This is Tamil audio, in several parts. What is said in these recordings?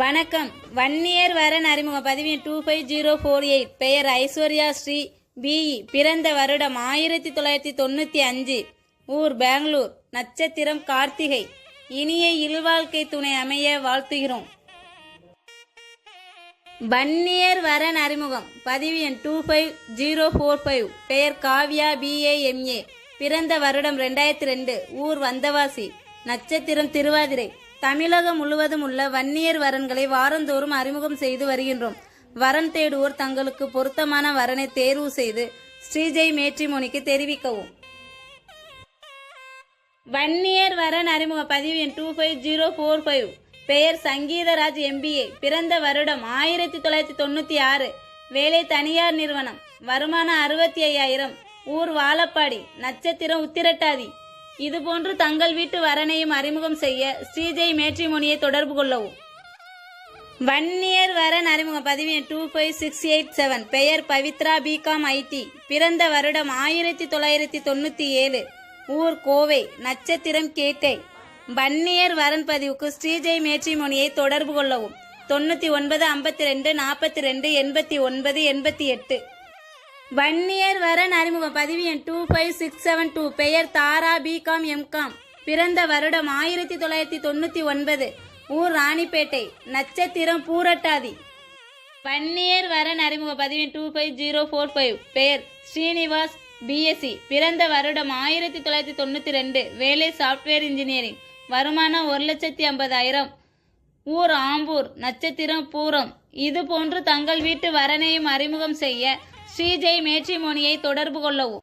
வணக்கம். வன்னியர் வரன் அறிமுக பதிவு two five zero four eight பெயர் ஐஸ்வர்யா ஸ்ரீ பிஇ பிறந்த வருடம் ஆயிரத்தி தொள்ளாயிரத்தி தொண்ணூற்றி அஞ்சு. ஊர் பெங்களூர். நட்சத்திரம் கார்த்திகை. இனிய இல்வாழ்க்கை துணை அமைய வாழ்த்துகிறோம். வன்னியர் வரன் அறிமுகம். பதிவு எண் two five zero four five பெயர் காவ்யா பிஏஎம்ஏ பிறந்த வருடம் ரெண்டாயிரத்தி ரெண்டு. ஊர் வந்தவாசி. நட்சத்திரம் திருவாதிரை. தமிழகம் முழுவதும் உள்ள வன்னியர் வரன்களை வாரந்தோறும் அறிமுகம் செய்து வருகின்றோம். வரன் தேடுவோர் தங்களுக்கு பொருத்தமான வரனை தேர்வு செய்து ஸ்ரீஜெய் மேட்ரிமோனிக்கு தெரிவிக்கவும். வன்னியர் வரன் அறிமுக பதிவு எண் two five zero four five பெயர் சங்கீதராஜ் எம்பிஏ பிறந்த வருடம் ஆயிரத்தி தொள்ளாயிரத்தி தொண்ணூற்றி ஆறு. வேலை தனியார் நிறுவனம். வருமானம் அறுபத்தி ஐயாயிரம். ஊர் வாழப்பாடி. நட்சத்திரம் உத்திரட்டாதி. இதுபோன்று தங்கள் வீட்டு வரனையும் அறிமுகம் செய்ய ஸ்ரீஜெய் மேட்ரிமோனியை தொடர்பு கொள்ளவும். வன்னியர் வரன் அறிமுக பதிவு two five six eight seven பெயர் பவித்ரா பிகாம் ஐடி பிறந்த வருடம் ஆயிரத்தி தொள்ளாயிரத்தி தொண்ணூற்றி ஏழு. ஊர் கோவை. நட்சத்திரம் கேட்டை வன்னியர் வரன் பதிவுக்கு ஸ்ரீஜெய் மேட்ரிமோனியை தொடர்பு கொள்ளவும். தொண்ணூற்றி ஒன்பது ஐம்பத்தி ரெண்டு நாற்பத்தி ரெண்டு எண்பத்தி ஒன்பது எண்பத்தி எட்டு. வன்னியர் வரன் அறிமுக பதிவு எண் two five six seven two பெயர் தாரா பிகாம் எம்காம் பிறந்த வருடம் ஆயிரத்தி தொள்ளாயிரத்தி தொண்ணூற்றி ஒன்பது. ஊர் ராணிப்பேட்டை. நட்சத்திரம் பூரட்டாதி. வன்னியர் வரன் அறிமுக பதிவு two five zero four five பெயர் ஸ்ரீனிவாஸ் பிஎஸ்சி பிறந்த வருடம் ஆயிரத்தி தொள்ளாயிரத்தி தொண்ணூற்றி ரெண்டு. வேலை சாஃப்ட்வேர் இன்ஜினியரிங் வருமானம் ஒரு லட்சத்தி ஐம்பதாயிரம். ஊர் ஆம்பூர். நட்சத்திரம் பூரம். இது போன்று தங்கள் வீட்டு வரனையும் அறிமுகம் செய்ய ஸ்ரீஜெய் மேட்ரிமோனியை தொடர்பு கொள்ளவும்.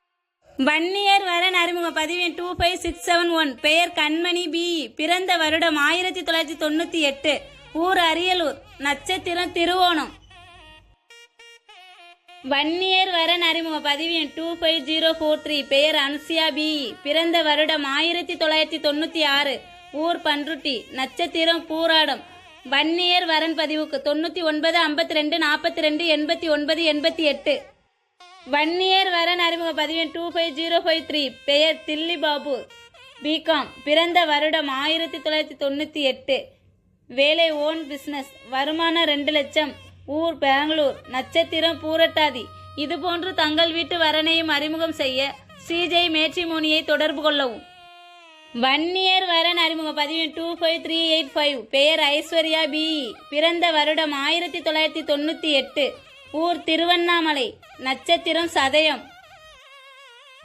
வன்னியர் வரன் அறிமுக பதிவின் two five six seven one பெயர் கண்மணி பிஇ பிறந்த வருடம் ஆயிரத்தி தொள்ளாயிரத்தி தொண்ணூற்றி எட்டு. ஊர் அரியலூர். நட்சத்திரம் திருவோணம். வன்னியர் வரன் அறிமுக பதிவின் two five zero four three பெயர் அனுசியா பிஇ பிறந்த வருடம் ஆயிரத்தி தொள்ளாயிரத்தி தொண்ணூற்றி ஆறு. ஊர் பன்ருட்டி. நட்சத்திரம் பூராடம். வன்னியர் வரன் பதிவுக்கு தொண்ணூற்றி ஒன்பது ஐம்பத்தி ரெண்டு நாற்பத்தி ரெண்டு எண்பத்தி ஒன்பது எண்பத்தி எட்டு. வன்னியர் வரன் அறிமுக பதிவு two five zero five three பெயர் தில்லி பாபு. பிகாம் பிறந்த வருடம் ஆயிரத்தி தொள்ளாயிரத்தி தொண்ணூற்றி எட்டு. வேலை ஓன் பிஸ்னஸ் வருமானம் ரெண்டு லட்சம். ஊர் பெங்களூர். நட்சத்திரம் பூரட்டாதி. இதுபோன்று தங்கள் வீட்டு வரனையும் அறிமுகம் செய்ய சிஜே மேட்ரிமோனியை தொடர்பு கொள்ளவும். வன்னியர் வரன் அறிமுக பதிவு two five three eight five பெயர் ஐஸ்வர்யா பிஇ பிறந்த வருடம் ஆயிரத்தி தொள்ளாயிரத்தி தொண்ணூற்றி எட்டு. ஊர் திருவண்ணாமலை நட்சத்திரம் சதயம்.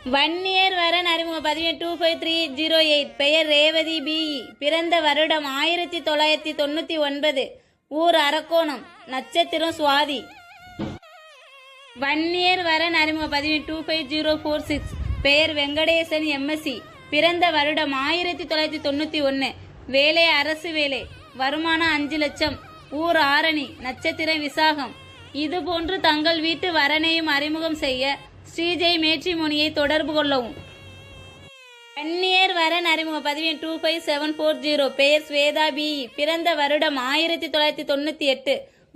வன்னியர் வரன் அறிமுக பதிவு two five three zero eight பெயர் ரேவதி பிஇ பிறந்த வருடம் ஆயிரத்தி தொள்ளாயிரத்தி தொண்ணூற்றி ஒன்பது. ஊர் அரக்கோணம் நட்சத்திரம் சுவாதி. வன்னியர் வரன் அறிமுக பதிவு two five zero four six பெயர் வெங்கடேசன் எம்எஸ்சி பிறந்த வருடம் ஆயிரத்தி தொள்ளாயிரத்தி தொண்ணூற்றி ஒன்று வேலை அரசு வேலை. வருமானம் அஞ்சு லட்சம். ஊர் ஆரணி நட்சத்திரம் விசாகம். இதுபோன்று தங்கள் வீட்டு வரனையும் அறிமுகம் செய்ய ஸ்ரீஜெய் மேட்ரிமோனியை தொடர்பு கொள்ளவும். வன்னியர் வரன் அறிமுக பதிவின் two five seven four zero பெயர் ஸ்வேதா பிஇ பிறந்த வருடம் ஆயிரத்தி தொள்ளாயிரத்தி தொண்ணூற்றி எட்டு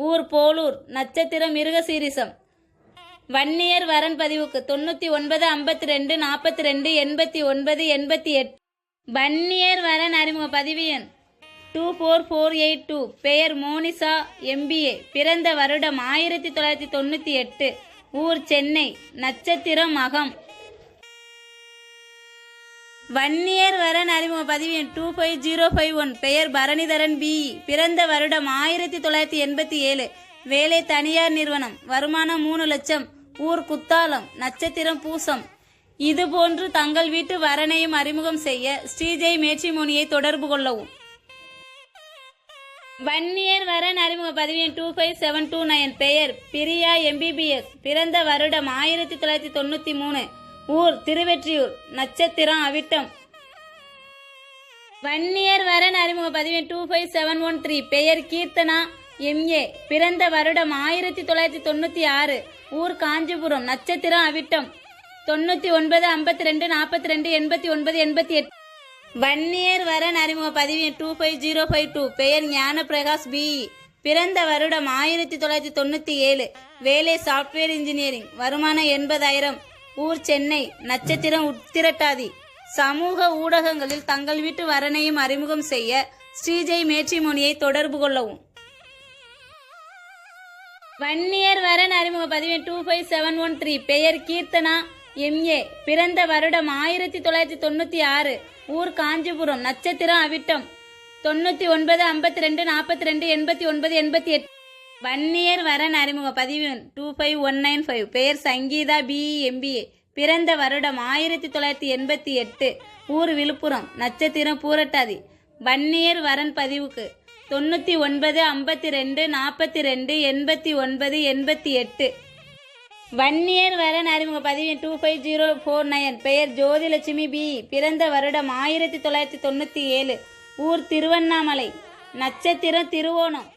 ஊர் போலூர் நட்சத்திரம் மிருகசீரிசம். வன்னியர் வரன் பதிவுக்கு தொண்ணூற்றி ஒன்பது ஐம்பத்தி ரெண்டு நாற்பத்தி ரெண்டு எண்பத்தி ஒன்பது எண்பத்தி எட்டு. வன்னியர் வரன் அறிமுக பதிவு எண் two four four eight two பெயர் மோனிசா எம்பிஏ பிறந்த வருடம் ஆயிரத்தி தொள்ளாயிரத்தி தொண்ணூற்றி எட்டு. ஊர் சென்னை நட்சத்திரம் மகம் வன்னியர் வரன் அறிமுக பதிவு எண் two five zero five one பெயர் பரணிதரன் பிஇ பிறந்த வருடம் ஆயிரத்தி தொள்ளாயிரத்தி எண்பத்தி ஏழு. வேலை தனியார் நிறுவனம். வருமானம் மூணு லட்சம். ஊர் குத்தாலம் நட்சத்திரம் பூசம். இதுபோன்று தங்கள் வீட்டு வரனையும் அறிமுகம் செய்ய ஸ்ரீஜெய் மேட்சிமோனியை தொடர்பு கொள்ளவும். வன்னியர் வரன் அறிமுக பதவியின் two five seven two nine பெயர் பிரியா எம்பிபிஎஸ் பிறந்த வருடம் ஆயிரத்தி தொள்ளாயிரத்தி தொண்ணூற்றி மூணு ஊர் திருவெற்றியூர் நட்சத்திரம் அவிட்டம். வன்னியர் வரன் அறிமுக பதிவின் two five seven one three பெயர் கீர்த்தனா எம்ஏ பிறந்த வருடம் ஆயிரத்தி தொள்ளாயிரத்தி தொண்ணூற்றி ஆறு ஊர் காஞ்சிபுரம் நட்சத்திரம் அவிட்டம். தொண்ணூற்றி ஒன்பது ஐம்பத்தி ரெண்டு நாற்பத்தி ரெண்டு எண்பத்தி ஒன்பது எண்பத்தி எட்டு. வன்னியர் வரன் அறிமுக பதிவு two five zero five two பெயர் ஞான பிரகாஷ் பிஇ பிறந்த வருடம் ஆயிரத்தி தொள்ளாயிரத்தி தொண்ணூற்றி ஏழு. வேலை சாஃப்ட்வேர் இன்ஜினியரிங் வருமானம் எண்பதாயிரம். ஊர் சென்னை. நட்சத்திரம் உத்திரட்டாதி சமூக ஊடகங்களில் தங்கள் வீட்டு வரனையும் அறிமுகம் செய்ய ஸ்ரீஜெய் மேட்ரிமோனியை தொடர்பு கொள்ளவும். வன்னியர் வரன் அறிமுக பதிவு two five seven one three பெயர் கீர்த்தனா. எம்ஏ பிறந்த வருடம் ஆயிரத்தி தொள்ளாயிரத்தி தொண்ணூற்றி ஆறு ஊர் காஞ்சிபுரம் நட்சத்திரம் அவிட்டம். தொண்ணூற்றி ஒன்பது ஐம்பத்தி ரெண்டு நாற்பத்தி ரெண்டு எண்பத்தி ஒன்பது எண்பத்தி எட்டு. வன்னியர் வரன் அறிமுக பதிவு two five one nine five பெயர் சங்கீதா பிஇ எம்பிஏ பிறந்த வருடம் ஆயிரத்தி தொள்ளாயிரத்தி எண்பத்தி எட்டு ஊர் விழுப்புரம் நட்சத்திரம் பூரட்டாதி. வன்னியர் வரன் பதிவுக்கு. தொண்ணூற்றி ஒன்பது ஐம்பத்தி ரெண்டு நாற்பத்தி ரெண்டு எண்பத்தி ஒன்பது எண்பத்தி எட்டு. வன்னியர் வரன் அறிமுக பதிவு two five zero four nine பெயர் ஜோதிலட்சுமி பி. பிறந்த வருடம் ஆயிரத்தி தொள்ளாயிரத்தி தொண்ணூற்றி ஏழு. ஊர் திருவண்ணாமலை. நட்சத்திரம் திருவோணம்.